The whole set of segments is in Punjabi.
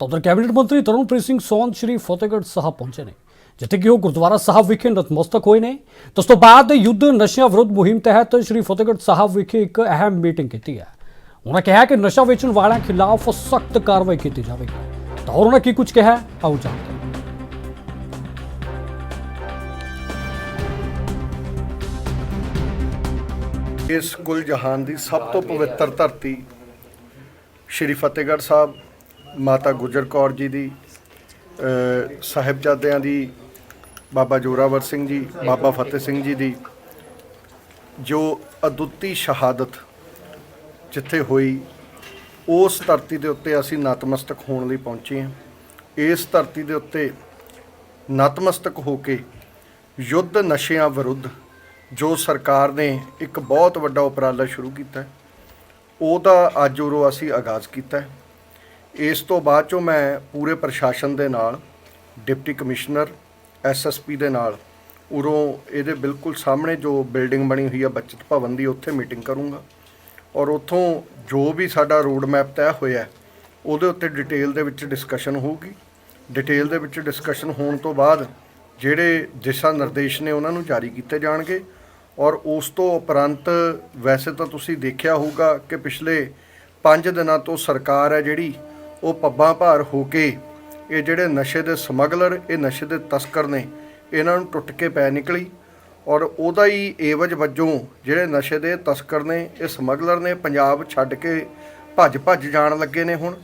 ਤਾਂ ਉਧਰ ਕੈਬਨਿਟ ਮੰਤਰੀ ਤਰਨਪ੍ਰੀਤ ਸਿੰਘ ਸੋਨ ਸ਼੍ਰੀ ਫਤਿਹਗੜ੍ਹ ਸਾਹਿਬ ਪਹੁੰਚੇ ਨੇ ਜਿੱਥੇ ਕਿ ਉਹ ਗੁਰਦੁਆਰਾ ਸਾਹਿਬ ਵਿਖੇ ਨਤਮਸਤਕ ਹੋਏ ਨੇ ਉਸ ਤੋਂ ਬਾਅਦ ਯੁੱਧ ਨਸ਼ਿਆਂ ਵਿਰੁੱਧ ਮੁਹਿੰਮ ਤਹਿਤ ਸ਼੍ਰੀ ਫਤਿਹਗੜ੍ਹ ਸਾਹਿਬ ਵਿਖੇ ਇੱਕ ਅਹਿਮ ਮੀਟਿੰਗ ਕੀਤੀ ਹੈ ਉਹਨਾਂ ਕਿਹਾ ਕਿ ਨਸ਼ਾ ਵੇਚਣ ਵਾਲਿਆਂ ਖਿਲਾਫ ਸਖਤ ਕਾਰਵਾਈ ਕੀਤੀ ਜਾਵੇਗੀ ਤਾਂ ਹੋਰ ਉਹਨਾਂ ਕੀ ਕੁਝ ਕਿਹਾ ਆਓ ਜਾਣਦੇ ਹਾਂ ਇਸ ਕੁੱਲ ਜਹਾਨ ਦੀ ਸਭ ਤੋਂ ਪਵਿੱਤਰ ਧਰਤੀ ਸ਼੍ਰੀ ਫਤਿਹਗੜ੍ਹ ਸਾਹਿਬ ਮਾਤਾ ਗੁਜਰ ਕੌਰ ਜੀ ਦੀ ਸਾਹਿਬਜ਼ਾਦਿਆਂ ਦੀ, ਬਾਬਾ ਜੋਰਾਵਰ ਸਿੰਘ ਜੀ, ਬਾਬਾ ਫਤਿਹ ਸਿੰਘ ਜੀ ਦੀ ਜੋ ਅਦੁੱਤੀ ਸ਼ਹਾਦਤ ਜਿੱਥੇ ਹੋਈ, ਉਸ ਧਰਤੀ ਦੇ ਉੱਤੇ ਅਸੀਂ ਨਤਮਸਤਕ ਹੋਣ ਲਈ ਪਹੁੰਚੇ ਹਾਂ। ਇਸ ਧਰਤੀ ਦੇ ਉੱਤੇ ਨਤਮਸਤਕ ਹੋ ਕੇ ਯੁੱਧ ਨਸ਼ਿਆਂ ਵਿਰੁੱਧ ਜੋ ਸਰਕਾਰ ਨੇ ਇੱਕ ਬਹੁਤ ਵੱਡਾ ਉਪਰਾਲਾ ਸ਼ੁਰੂ ਕੀਤਾ ਉਹਦਾ ਅੱਜ ਉਰੋਂ ਅਸੀਂ ਆਗਾਜ਼ ਕੀਤਾ ਹੈ। ਇਸ ਤੋਂ ਬਾਅਦ ਚੋਂ ਮੈਂ ਪੂਰੇ ਪ੍ਰਸ਼ਾਸਨ ਦੇ ਨਾਲ, ਡਿਪਟੀ ਕਮਿਸ਼ਨਰ ਐਸਐਸਪੀ ਦੇ ਨਾਲ, ਉਰੋਂ ਇਹਦੇ ਬਿਲਕੁਲ ਸਾਹਮਣੇ ਜੋ ਬਿਲਡਿੰਗ ਬਣੀ ਹੋਈ ਹੈ ਬਚਤ ਭਵਨ ਦੀ, ਉੱਥੇ ਮੀਟਿੰਗ ਕਰੂੰਗਾ। ਔਰ ਉੱਥੋਂ ਜੋ ਵੀ ਸਾਡਾ ਰੋਡ ਮੈਪ ਤੈਅ ਹੋਇਆ, ਉਹਦੇ ਉੱਤੇ ਡਿਟੇਲ ਦੇ ਵਿੱਚ ਡਿਸਕਸ਼ਨ ਹੋਊਗੀ। ਡਿਟੇਲ ਦੇ ਵਿੱਚ ਡਿਸਕਸ਼ਨ ਹੋਣ ਤੋਂ ਬਾਅਦ ਜਿਹੜੇ ਦਿਸ਼ਾ ਨਿਰਦੇਸ਼ ਨੇ ਉਹਨਾਂ ਨੂੰ ਜਾਰੀ ਕੀਤੇ ਜਾਣਗੇ। ਔਰ ਉਸ ਤੋਂ ਉਪਰੰਤ ਵੈਸੇ ਤਾਂ ਤੁਸੀਂ ਦੇਖਿਆ ਹੋਊਗਾ ਕਿ ਪਿਛਲੇ 5 ਦਿਨਾਂ ਤੋਂ ਸਰਕਾਰ ਹੈ ਜਿਹੜੀ ਉਹ ਪੱਬਾਂ ਭਾਰ ਹੋ ਕੇ ਇਹ ਜਿਹੜੇ ਨਸ਼ੇ ਦੇ ਸਮਗਲਰ, ਇਹ ਨਸ਼ੇ ਦੇ ਤਸਕਰ ਨੇ, ਇਹਨਾਂ ਨੂੰ ਟੁੱਟ ਕੇ ਪੈ ਨਿਕਲੀ ਔਰ ਉਹਦਾ ਹੀ ਏਵਜ ਵਜੋਂ ਜਿਹੜੇ ਨਸ਼ੇ ਦੇ ਤਸਕਰ ਨੇ, ਇਹ ਸਮਗਲਰ ਨੇ ਪੰਜਾਬ ਛੱਡ ਕੇ ਭੱਜ ਭੱਜ ਜਾਣ ਲੱਗੇ ਨੇ ਹੁਣ।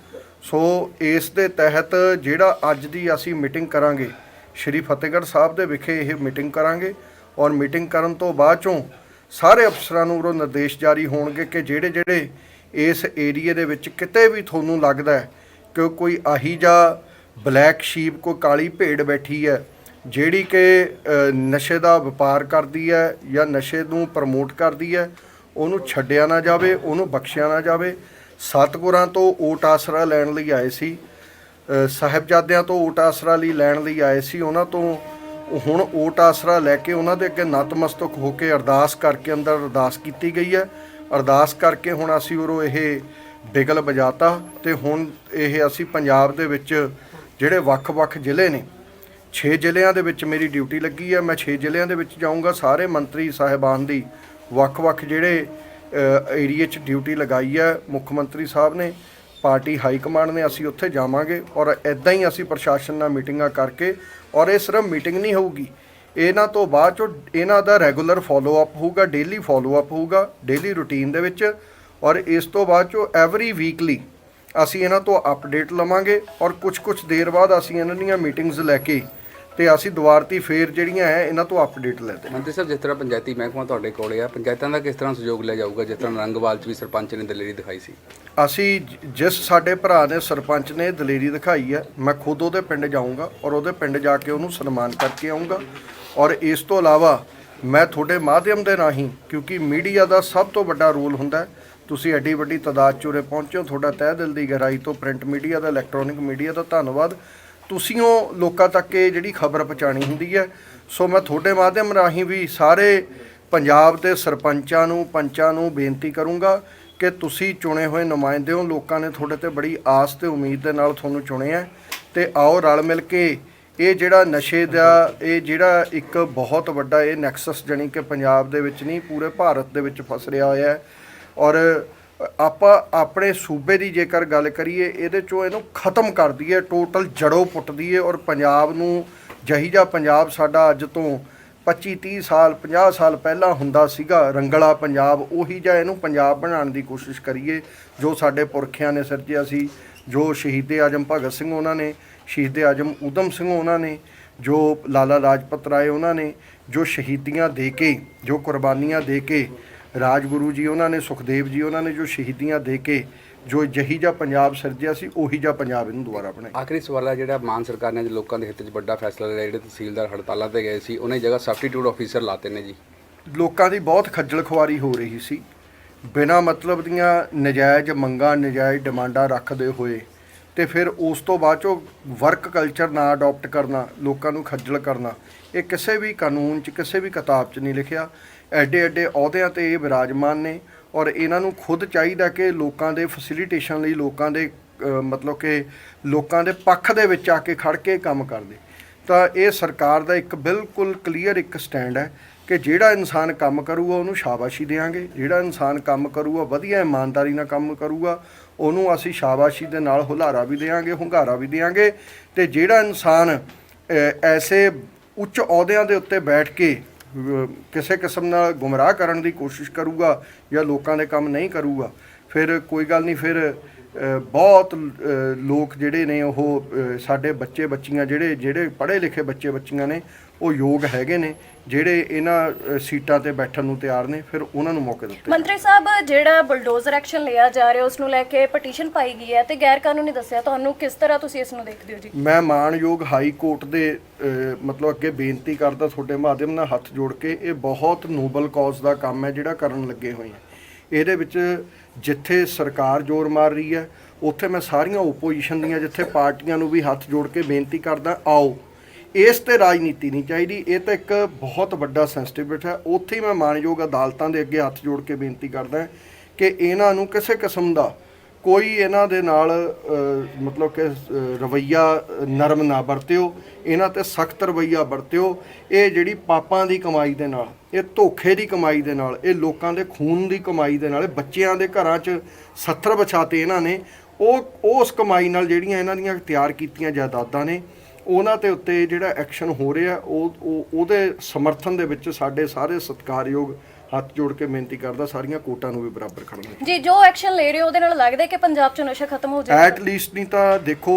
ਸੋ ਇਸ ਦੇ ਤਹਿਤ ਜਿਹੜਾ ਅੱਜ ਦੀ ਅਸੀਂ ਮੀਟਿੰਗ ਕਰਾਂਗੇ, ਸ਼੍ਰੀ ਫਤਿਹਗੜ੍ਹ ਸਾਹਿਬ ਦੇ ਵਿਖੇ ਇਹ ਮੀਟਿੰਗ ਕਰਾਂਗੇ ਔਰ ਮੀਟਿੰਗ ਕਰਨ ਤੋਂ ਬਾਅਦ ਚੋਂ ਸਾਰੇ ਅਫਸਰਾਂ ਨੂੰ ਉਹ ਨਿਰਦੇਸ਼ ਜਾਰੀ ਹੋਣਗੇ ਕਿ ਜਿਹੜੇ ਜਿਹੜੇ ਇਸ ਏਰੀਏ ਦੇ ਵਿੱਚ ਕਿਤੇ ਵੀ ਤੁਹਾਨੂੰ ਲੱਗਦਾ ਹੈ ਕਿ ਕੋਈ ਆਹੀ ਜਾਂ ਬਲੈਕ ਸ਼ੀਪ, ਕੋਈ ਕਾਲੀ ਭੇਡ ਬੈਠੀ ਹੈ, ਜਿਹੜੀ ਕਿ ਨਸ਼ੇ ਦਾ ਵਪਾਰ ਕਰਦੀ ਹੈ ਜਾਂ ਨਸ਼ੇ ਨੂੰ ਪ੍ਰਮੋਟ ਕਰਦੀ ਹੈ, ਉਹਨੂੰ ਛੱਡਿਆ ਨਾ ਜਾਵੇ, ਉਹਨੂੰ ਬਖਸ਼ਿਆ ਨਾ ਜਾਵੇ। ਸਤਿਗੁਰਾਂ ਤੋਂ ਓਟ ਆਸਰਾ ਲੈਣ ਲਈ ਆਏ ਸੀ ਸਾਹਿਬਜ਼ਾਦਿਆਂ ਤੋਂ ਓਟ ਆਸਰਾ ਲਈ ਲੈਣ ਲਈ ਆਏ ਸੀ, ਉਹਨਾਂ ਤੋਂ ਹੁਣ ਓਟ ਆਸਰਾ ਲੈ ਕੇ ਉਹਨਾਂ ਦੇ ਅੱਗੇ ਨਤਮਸਤਕ ਹੋ ਕੇ ਅਰਦਾਸ ਕਰਕੇ ਅੰਦਰ ਅਰਦਾਸ ਕੀਤੀ ਗਈ ਹੈ। ਅਰਦਾਸ ਕਰਕੇ ਹੁਣ ਅਸੀਂ ਉਰੋਂ ਇਹ ਬਿਗਲ ਵਜਾਤਾ ਤੇ ਹੁਣ ਇਹ ਅਸੀਂ ਪੰਜਾਬ ਦੇ ਵਿੱਚ ਜਿਹੜੇ ਵੱਖ-ਵੱਖ ਜ਼ਿਲ੍ਹੇ ਨੇ 6 ਜ਼ਿਲ੍ਹਿਆਂ ਦੇ ਵਿੱਚ ਮੇਰੀ ਡਿਊਟੀ ਲੱਗੀ ਹੈ ਮੈਂ 6 ਜ਼ਿਲ੍ਹਿਆਂ ਦੇ ਵਿੱਚ ਜਾਊਂਗਾ, ਸਾਰੇ ਮੰਤਰੀ ਸਾਹਿਬਾਨ ਦੀ ਵੱਖ-ਵੱਖ ਜਿਹੜੇ ਏਰੀਏ 'ਚ ਡਿਊਟੀ ਲਗਾਈ ਹੈ ਮੁੱਖ ਮੰਤਰੀ ਸਾਹਿਬ ਨੇ, ਪਾਰਟੀ ਹਾਈ ਕਮਾਂਡ ਨੇ, ਅਸੀਂ ਉੱਥੇ ਜਾਵਾਂਗੇ ਔਰ ਐਦਾਂ ਹੀ ਅਸੀਂ ਪ੍ਰਸ਼ਾਸਨ ਨਾਲ ਮੀਟਿੰਗਾਂ ਕਰਕੇ ਔਰ ਇਹ ਸਿਰਫ ਮੀਟਿੰਗ ਨਹੀਂ ਹੋਊਗੀ, ਇਹਨਾਂ ਤੋਂ ਬਾਅਦ ਚੋਂ ਇਹਨਾਂ ਦਾ ਰੈਗੂਲਰ ਫਾਲੋ ਅਪ ਹੋਊਗਾ, ਡੇਲੀ ਫਾਲੋ ਅਪ ਹੋਊਗਾ, ਡੇਲੀ ਰੂਟੀਨ ਦੇ ਵਿੱਚ ਔਰ ਇਸ ਤੋਂ ਬਾਅਦ ਚੋਂ ਐਵਰੀ ਵੀਕਲੀ ਅਸੀਂ ਇਹਨਾਂ ਤੋਂ ਅਪਡੇਟ ਲਵਾਂਗੇ ਔਰ ਕੁਝ-ਕੁਝ ਦੇਰ ਬਾਅਦ ਅਸੀਂ ਇਹਨਾਂ ਦੀਆਂ ਮੀਟਿੰਗਸ ਲੈ ਕੇ ਤੇ ਅਸੀਂ ਦੁਆਰਤੀ ਫੇਰ ਜਿਹੜੀਆਂ ਹੈ ਇਹਨਾਂ ਤੋਂ ਅਪਡੇਟ ਲੈਂਦੇ ਮੰਤਰੀ ਸਾਹਿਬ ਜਿਸ ਤਰ੍ਹਾਂ ਪੰਚਾਇਤੀ ਮਹਿਕਮਾ ਤੁਹਾਡੇ ਕੋਲੇ ਆ ਪੰਚਾਇਤਾਂ ਦਾ ਕਿਸ ਤਰ੍ਹਾਂ ਸਹਿਯੋਗ ਲਿਆ ਜਾਊਗਾ ਜਿਸ ਤਰ੍ਹਾਂ ਰੰਗਵਾਲ ਚ ਵੀ ਸਰਪੰਚ ਨੇ ਦਲੇਰੀ ਦਿਖਾਈ ਸੀ? ਅਸੀਂ ਜਿਸ ਸਾਡੇ ਭਰਾ ਨੇ ਸਰਪੰਚ ਨੇ ਦਲੇਰੀ ਦਿਖਾਈ ਹੈ ਮੈਂ ਖੁਦ ਉਹਦੇ ਪਿੰਡ ਜਾਊਂਗਾ ਔਰ ਉਹਦੇ ਪਿੰਡ ਜਾ ਕੇ ਉਹਨੂੰ ਸਨਮਾਨ ਕਰਕੇ ਆਊਂਗਾ। ਔਰ ਇਸ ਤੋਂ ਇਲਾਵਾ ਮੈਂ ਤੁਹਾਡੇ ਮਾਧਿਅਮ ਦੇ ਰਾਹੀਂ ਕਿਉਂਕਿ ਮੀਡੀਆ ਦਾ ਸਭ ਤੋਂ ਵੱਡਾ ਰੋਲ ਹੁੰਦਾ ਹੈ ਤੁਸੀਂ ਐਡੀ ਵੱਡੀ ਤਾਦਾਦ ਚੁਰੇ ਪਹੁੰਚਿਓ ਤੁਹਾਡਾ ਤਹਿ ਦਿਲ ਦੀ ਗਹਿਰਾਈ ਤੋਂ ਪ੍ਰਿੰਟ ਮੀਡੀਆ ਦਾ, ਇਲੈਕਟ੍ਰੋਨਿਕ ਮੀਡੀਆ ਦਾ ਧੰਨਵਾਦ। ਤੁਸੀਂ ਉਹ ਲੋਕਾਂ ਤੱਕ ਇਹ ਜਿਹੜੀ ਖਬਰ ਪਹੁੰਚਾਣੀ ਹੁੰਦੀ ਹੈ, ਸੋ ਮੈਂ ਤੁਹਾਡੇ ਮਾਧਿਅਮ ਰਾਹੀਂ ਵੀ ਸਾਰੇ ਪੰਜਾਬ ਦੇ ਸਰਪੰਚਾਂ ਨੂੰ, ਪੰਚਾਂ ਨੂੰ ਬੇਨਤੀ ਕਰੂੰਗਾ ਕਿ ਤੁਸੀਂ ਚੁਣੇ ਹੋਏ ਨੁਮਾਇੰਦੇ ਹੋ, ਲੋਕਾਂ ਨੇ ਤੁਹਾਡੇ ਤੇ ਬੜੀ ਆਸ ਤੇ ਉਮੀਦ ਦੇ ਨਾਲ ਤੁਹਾਨੂੰ ਚੁਣਿਆ ਹੈ। ਤੇ ਆਓ ਰਲ ਮਿਲ ਕੇ ਇਹ ਜਿਹੜਾ ਨਸ਼ੇ ਦਾ, ਇਹ ਜਿਹੜਾ ਇੱਕ ਬਹੁਤ ਵੱਡਾ ਇਹ ਨੈਕਸਸ ਜਣੀ ਕਿ ਪੰਜਾਬ ਦੇ ਵਿੱਚ ਨਹੀਂ, ਪੂਰੇ ਭਾਰਤ ਦੇ ਵਿੱਚ ਫਸ ਰਿਹਾ ਹੋਇਆ ਹੈ। ਔਰ ਆਪਾਂ ਆਪਣੇ ਸੂਬੇ ਦੀ ਜੇਕਰ ਗੱਲ ਕਰੀਏ, ਇਹਦੇ ਚੋਂ ਇਹਨੂੰ ਖਤਮ ਕਰ ਦਈਏ ਟੋਟਲ ਜੜੋਂ ਪੁੱਟ ਦਈਏ ਔਰ ਪੰਜਾਬ ਨੂੰ ਜਹੀ ਜਿਹਾ ਪੰਜਾਬ ਸਾਡਾ ਅੱਜ ਤੋਂ 25 30 ਸਾਲ 50 ਸਾਲ ਪਹਿਲਾਂ ਹੁੰਦਾ ਸੀਗਾ, ਰੰਗਲਾ ਪੰਜਾਬ, ਉਹੀ ਜਿਹਾ ਇਹਨੂੰ ਪੰਜਾਬ ਬਣਾਉਣ ਦੀ ਕੋਸ਼ਿਸ਼ ਕਰੀਏ, ਜੋ ਸਾਡੇ ਪੁਰਖਿਆਂ ਨੇ ਸਿਰਜਿਆ ਸੀ, ਜੋ ਸ਼ਹੀਦ ਆਜਮ ਭਗਤ ਸਿੰਘ ਉਹਨਾਂ ਨੇ, ਸ਼ਹੀਦ ਆਜਮ ਊਧਮ ਸਿੰਘ ਉਹਨਾਂ ਨੇ, ਜੋ ਲਾਲਾ ਲਾਜਪਤ ਰਾਏ ਉਹਨਾਂ ਨੇ, ਜੋ ਸ਼ਹੀਦੀਆਂ ਦੇ ਕੇ, ਜੋ ਕੁਰਬਾਨੀਆਂ ਦੇ ਕੇ ਰਾਜਗੁਰੂ ਜੀ ਉਹਨਾਂ ਨੇ ਸੁਖਦੇਵ ਜੀ ਉਹਨਾਂ ਨੇ ਜੋ ਸ਼ਹੀਦੀਆਂ ਦੇ ਕੇ ਜੋ ਜਹੀ ਜਿਹਾ ਪੰਜਾਬ ਸਿਰਜਿਆ ਸੀ ਉਹੀ ਜਿਹਾ ਪੰਜਾਬ ਇਹਨੂੰ ਦੁਬਾਰਾ ਬਣਾਇਆ। ਆਖਰੀ ਸਵਾਲ ਹੈ ਜਿਹੜਾ ਮਾਨ ਸਰਕਾਰ ਨੇ ਲੋਕਾਂ ਦੇ ਹਿੱਤ 'ਚ ਵੱਡਾ ਫੈਸਲਾ ਲਿਆ ਜਿਹੜੇ ਤਹਿਸੀਲਦਾਰ ਹੜਤਾਲਾਂ ਤੇ ਗਏ ਸੀ ਉਹਨਾਂ ਦੀ ਜਗ੍ਹਾ ਸਬਸਟੀਟਿਊਟ ਆਫੀਸਰ ਲਾਤੇ ਨੇ ਜੀ। ਲੋਕਾਂ ਦੀ ਬਹੁਤ ਖੱਜਲ ਖੁਆਰੀ ਹੋ ਰਹੀ ਸੀ। ਬਿਨਾਂ ਮਤਲਬ ਦੀਆਂ ਨਜਾਇਜ਼ ਮੰਗਾਂ ਨਜਾਇਜ਼ ਡਿਮਾਂਡਾਂ ਰੱਖਦੇ ਹੋਏ ਤੇ ਫਿਰ ਉਸ ਤੋਂ ਬਾਅਦ ਚੋਂ ਵਰਕ ਕਲਚਰ ਨਾ ਅਡਾਪਟ ਕਰਨਾ, ਲੋਕਾਂ ਨੂੰ ਖੱਜਲ ਕਰਨਾ, ਇਹ ਕਿਸੇ ਵੀ ਕਾਨੂੰਨ 'ਚ, ਕਿਸੇ ਵੀ ਕਿਤਾਬ 'ਚ ਨਹੀਂ ਲਿਖਿਆ। ਐਡੇ ਐਡੇ ਅਹੁਦਿਆਂ ਤੇ ਇਹ ਵਿਰਾਜਮਾਨ ਨੇ ਔਰ ਇਹਨਾਂ ਨੂੰ ਖੁਦ ਚਾਹੀਦਾ ਕਿ ਲੋਕਾਂ ਦੇ ਫੈਸਿਲਿਟੇਸ਼ਨ ਲਈ ਲੋਕਾਂ ਦੇ ਮਤਲਬ ਕਿ ਲੋਕਾਂ ਦੇ ਪੱਖ ਦੇ ਵਿੱਚ ਆ ਕੇ ਖੜ ਕੇ ਕੰਮ ਕਰਦੇ। ਤਾਂ ਇਹ ਸਰਕਾਰ ਦਾ ਇੱਕ ਬਿਲਕੁਲ ਕਲੀਅਰ ਇੱਕ ਸਟੈਂਡ ਹੈ ਕਿ ਜਿਹੜਾ ਇਨਸਾਨ ਕੰਮ ਕਰੂਗਾ, ਉਹਨੂੰ ਸ਼ਾਬਾਸ਼ੀ ਦੇਵਾਂਗੇ ਜਿਹੜਾ ਇਨਸਾਨ ਕੰਮ ਕਰੂਗਾ, ਵਧੀਆ ਇਮਾਨਦਾਰੀ ਨਾਲ ਕੰਮ ਕਰੂਗਾ, ਉਹਨੂੰ ਅਸੀਂ ਸ਼ਾਬਾਸ਼ੀ ਦੇ ਨਾਲ ਹੁਲਾਰਾ ਵੀ ਦੇਵਾਂਗੇ ਹੁੰਗਾਰਾ ਵੀ ਦੇਵਾਂਗੇ ਤੇ ਜਿਹੜਾ ਇਨਸਾਨ ਐਸੇ ਉੱਚ ਅਹੁਦਿਆਂ ਦੇ ਉੱਤੇ ਬੈਠ ਕੇ ਕਿਸੇ ਕਿਸਮ ਨਾਲ ਗੁੰਮਰਾਹ ਕਰਨ ਦੀ ਕੋਸ਼ਿਸ਼ ਕਰੂਗਾ ਜਾਂ ਲੋਕਾਂ ਦੇ ਕੰਮ ਨਹੀਂ ਕਰੂਗਾ, ਫਿਰ ਕੋਈ ਗੱਲ ਨਹੀਂ, ਫਿਰ ਬਹੁਤ ਲੋਕ ਜਿਹੜੇ ਨੇ ਉਹ ਸਾਡੇ ਬੱਚੇ ਬੱਚੀਆਂ ਜਿਹੜੇ ਜਿਹੜੇ ਪੜ੍ਹੇ ਲਿਖੇ ਬੱਚੇ ਬੱਚੀਆਂ ਨੇ ਉਹ ਯੋਗ ਹੈਗੇ ਨੇ ਜਿਹੜੇ ਇਹਨਾਂ ਸੀਟਾਂ ਤੇ ਬੈਠਣ ਨੂੰ ਤਿਆਰ ਨੇ ਫਿਰ ਉਹਨਾਂ ਨੂੰ ਮੌਕੇ ਦਿੱਤੇ ਮੰਤਰੀ ਸਾਹਿਬ ਜਿਹੜਾ ਬੁਲਡੋਜ਼ਰ ਐਕਸ਼ਨ ਲਿਆ ਜਾ ਰਿਹਾ ਉਸ ਨੂੰ ਲੈ ਕੇ ਪਟੀਸ਼ਨ ਪਾਈ ਗਈ ਹੈ ਤੇ ਗੈਰ ਕਾਨੂੰਨੀ ਦੱਸਿਆ ਤੁਹਾਨੂੰ ਕਿਸ ਤਰ੍ਹਾਂ ਤੁਸੀਂ ਇਸ ਨੂੰ ਦੇਖਦੇ ਹੋ ਜੀ? ਮੈਂ ਮਾਨਯੋਗ ਹਾਈ ਕੋਰਟ ਦੇ ਮਤਲਬ ਅੱਗੇ ਬੇਨਤੀ ਕਰਦਾ ਤੁਹਾਡੇ ਮਾਧਿਅਮ ਨਾਲ ਹੱਥ ਜੋੜ ਕੇ ਇਹ ਬਹੁਤ ਨੋਬਲ ਕਾਜ਼ ਦਾ ਕੰਮ ਹੈ ਜਿਹੜਾ ਕਰਨ ਲੱਗੇ ਹੋਏ ਆ ਇਹਦੇ ਵਿੱਚ ਜਿੱਥੇ ਸਰਕਾਰ ਜ਼ੋਰ ਮਾਰ ਰਹੀ ਹੈ ਉੱਥੇ ਮੈਂ ਸਾਰੀਆਂ ਓਪੋਜੀਸ਼ਨ ਦੀਆਂ ਜਿੱਥੇ ਪਾਰਟੀਆਂ ਨੂੰ ਵੀ ਹੱਥ ਜੋੜ ਕੇ ਬੇਨਤੀ ਕਰਦਾ ਆਓ। ਇਸ ਤੇ ਰਾਜਨੀਤੀ ਨਹੀਂ ਚਾਹੀਦੀ। ਇਹ ਤਾਂ ਇੱਕ ਬਹੁਤ ਵੱਡਾ ਸੈਂਸਿਟਿਵ ਹੈ। ਉੱਥੇ ਹੀ ਮੈਂ ਮਾਨਯੋਗ ਅਦਾਲਤਾਂ ਦੇ ਅੱਗੇ ਹੱਥ ਜੋੜ ਕੇ ਬੇਨਤੀ ਕਰਦਾ ਕਿ ਇਹਨਾਂ ਨੂੰ ਕਿਸੇ ਕਿਸਮ ਦਾ ਕੋਈ ਇਹਨਾਂ ਦੇ ਨਾਲ ਮਤਲਬ ਕਿ ਅ, ਰਵੱਈਆ ਨਰਮ ਨਾ ਵਰਤਿਓ। ਇਹਨਾਂ ਤੇ ਸਖਤ ਰਵੱਈਆ ਵਰਤਿਓ। ਇਹ ਜਿਹੜੀ ਪਾਪਾਂ ਦੀ ਕਮਾਈ ਦੇ ਨਾਲ ਇਹ ਧੋਖੇ ਦੀ ਕਮਾਈ ਦੇ ਨਾਲ ਇਹ ਲੋਕਾਂ ਦੇ ਖੂਨ ਦੀ ਕਮਾਈ ਦੇ ਨਾਲ ਇਹ ਬੱਚਿਆਂ ਦੇ ਘਰਾਂ 'ਚ ਸੱਥਰ ਵਿਛਾਤੇ ਇਹਨਾਂ ਨੇ। ਉਹ ਉਸ ਕਮਾਈ ਨਾਲ ਜਿਹੜੀਆਂ ਇਹਨਾਂ ਦੀਆਂ ਤਿਆਰ ਕੀਤੀਆਂ ਜਾਇਦਾਦਾਂ ਨੇ ਉਹਨਾਂ ਤੇ ਉੱਤੇ ਜਿਹੜਾ ਐਕਸ਼ਨ ਹੋ ਰਿਹਾ ਉਹ ਉਹ- ਉਹਦੇ ਸਮਰਥਨ ਦੇ ਵਿੱਚ ਸਾਡੇ ਸਾਰੇ ਸਤਿਕਾਰਯੋਗ ਹੱਥ ਜੋੜ ਕੇ ਬੇਨਤੀ ਕਰਦਾ ਸਾਰੀਆਂ ਕੋਟਾਂ ਨੂੰ ਵੀ ਬਰਾਬਰ ਖੜਨਾ। ਜੀ ਜੋ ਐਕਸ਼ਨ ਲੈ ਰਹੇ ਹੋ ਉਹਦੇ ਨਾਲ ਲੱਗਦਾ ਕਿ ਪੰਜਾਬ 'ਚ ਨਸ਼ਾ ਖਤਮ ਹੋ ਜਾਏਗਾ? ਐਟ ਲੀਸਟ ਨਹੀਂ ਤਾਂ ਦੇਖੋ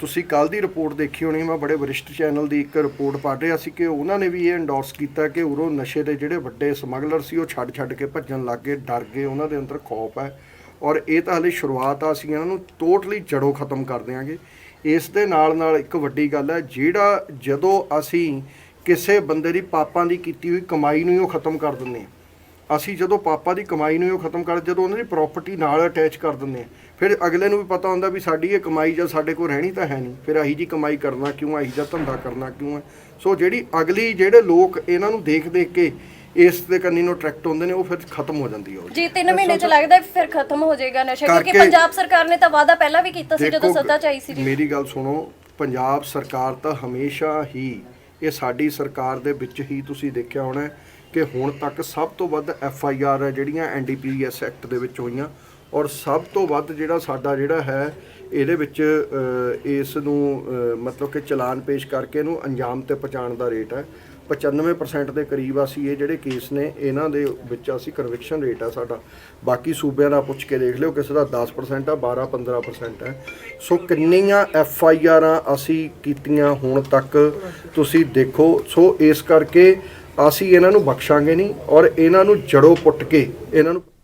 ਤੁਸੀਂ ਕੱਲ ਦੀ ਰਿਪੋਰਟ ਦੇਖੀ ਹੋਣੀ ਮੈਂ ਬੜੇ ਵਰਿਸ਼ਟ ਚੈਨਲ ਦੀ ਇੱਕ ਰਿਪੋਰਟ ਪੜ੍ਹ ਰਿਹਾ ਸੀ ਕਿ ਉਹਨਾਂ ਨੇ ਵੀ ਇਹ ਐਂਡੋਰਸ ਕੀਤਾ ਕਿ ਉਰੋਂ ਨਸ਼ੇ ਦੇ ਜਿਹੜੇ ਵੱਡੇ ਸਮਗਲਰ ਸੀ ਉਹ ਛੱਡ ਛੱਡ ਕੇ ਭੱਜਣ ਲੱਗ ਗਏ ਡਰ ਗਏ ਉਹਨਾਂ ਦੇ ਅੰਦਰ ਖੌਫ ਹੈ। ਔਰ ਇਹ ਤਾਂ ਹਲੇ ਸ਼ੁਰੂਆਤ ਆ ਅਸੀਂ ਇਹਨਾਂ ਨੂੰ ਟੋਟਲੀ ਜੜੋਂ ਖਤਮ ਕਰ ਦਿਆਂਗੇ। ਇਸ ਦੇ ਨਾਲ ਨਾਲ ਇੱਕ ਵੱਡੀ ਗੱਲ ਹੈ, ਜਿਹੜਾ ਜਦੋਂ ਅਸੀਂ ਕਿਸੇ ਬੰਦੇ ਦੀ ਪਾਪਾਂ ਦੀ ਕੀਤੀ ਹੋਈ ਕਮਾਈ ਨੂੰ ਹੀ ਉਹ ਖਤਮ ਕਰ ਦਿੰਦੇ ਹਾਂ। ਅਸੀਂ ਜਦੋਂ ਪਾਪਾ ਦੀ ਕਮਾਈ ਨੂੰ ਹੀ ਉਹ ਖਤਮ ਕਰ, ਜਦੋਂ ਉਹਨਾਂ ਦੀ ਪ੍ਰਾਪਰਟੀ ਨਾਲ ਅਟੈਚ ਕਰ ਦਿੰਦੇ ਆ ਫਿਰ ਅਗਲੇ ਨੂੰ ਵੀ ਪਤਾ ਹੁੰਦਾ ਵੀ ਸਾਡੀ ਇਹ ਕਮਾਈ ਜਾਂ ਸਾਡੇ ਕੋਲ ਰਹਿਣੀ ਤਾਂ ਹੈ ਨਹੀਂ। ਫਿਰ ਅਹੀ ਜੀ ਕਮਾਈ ਕਰਨਾ ਕਿਉਂ ਅਹੀ ਦਾ ਧੰਦਾ ਕਰਨਾ ਕਿਉਂ ਹੈ ਸੋ ਜਿਹੜੀ ਅਗਲੀ, ਜਿਹੜੇ ਲੋਕ ਇਹਨਾਂ ਨੂੰ ਦੇਖ ਦੇਖ ਕੇ ਇਸ ਦੇ ਕੰਨੀ ਨੂੰ ਅਟਰੈਕਟ ਹੁੰਦੇ ਨੇ ਉਹ ਫਿਰ ਖਤਮ ਹੋ ਜਾਂਦੀ ਹੈ ਉਹ ਜੀ 3 ਮਹੀਨੇ 'ਚ ਲੱਗਦਾ ਹੈ ਫਿਰ ਖਤਮ ਹੋ ਜਾਏਗਾ ਨਸ਼ਾ ਕਿਉਂਕਿ ਕਰਕੇ- ਪੰਜਾਬ ਸਰਕਾਰ ਨੇ ਤਾਂ ਵਾਅਦਾ ਪਹਿਲਾਂ ਵੀ ਕੀਤਾ ਸੀ ਜਦੋਂ ਸੱਤਾ 'ਚ ਆਈ ਸੀ ਜੀ। ਮੇਰੀ ਗੱਲ ਸੁਣੋ ਪੰਜਾਬ ਸਰਕਾਰ ਤਾਂ ਹਮੇਸ਼ਾ ਹੀ ਇਹ ਸਾਡੀ ਸਰਕਾਰ ਦੇ ਵਿੱਚ ਹੀ ਤੁਸੀਂ ਦੇਖਿਆ ਹੋਣਾ ਹੈ ਕਿ ਹੁਣ ਤੱਕ ਸਭ ਤੋਂ ਵੱਧ ਐਫ ਆਈ ਆਰ ਹੈ ਜਿਹੜੀਆਂ N D P S act ਦੇ ਵਿੱਚ ਹੋਈਆਂ ਔਰ ਸਭ ਤੋਂ ਵੱਧ ਜਿਹੜਾ ਸਾਡਾ ਜਿਹੜਾ ਹੈ ਇਹਦੇ ਵਿੱਚ ਅ, ਇਸ ਨੂੰ ਅ, ਮਤਲਬ ਕਿ ਚਲਾਨ ਪੇਸ਼ ਕਰਕੇ ਇਹਨੂੰ ਅੰਜਾਮ ਤੇ ਪਹੁੰਚਾਉਣ ਦਾ ਰੇਟ ਹੈ। 95% ਦੇ ਕਰੀਬ ਅਸੀਂ ਇਹ ਜਿਹੜੇ ਕੇਸ ਨੇ, ਇਹਨਾਂ ਦੇ ਵਿੱਚ ਅਸੀਂ ਕਨਵਿਕਸ਼ਨ ਰੇਟ ਆ ਸਾਡਾ। ਬਾਕੀ ਸੂਬਿਆਂ ਦਾ ਪੁੱਛ ਕੇ ਦੇਖ ਲਿਓ, ਕਿਸੇ ਦਾ 10% ਆ 12 15% ਹੈ ਸੋ ਕਿੰਨੀਆਂ ਐਫ ਆਈ ਆਰਾਂ ਅਸੀਂ ਕੀਤੀਆਂ ਹੁਣ ਤੱਕ, ਤੁਸੀਂ ਦੇਖੋ। ਸੋ ਇਸ ਕਰਕੇ ਅਸੀਂ ਇਹਨਾਂ ਨੂੰ ਬਖਸ਼ਾਂਗੇ ਨਹੀਂ ਔਰ ਇਹਨਾਂ ਨੂੰ ਜੜੋਂ ਪੁੱਟ ਕੇ, ਇਹਨਾਂ ਨੂੰ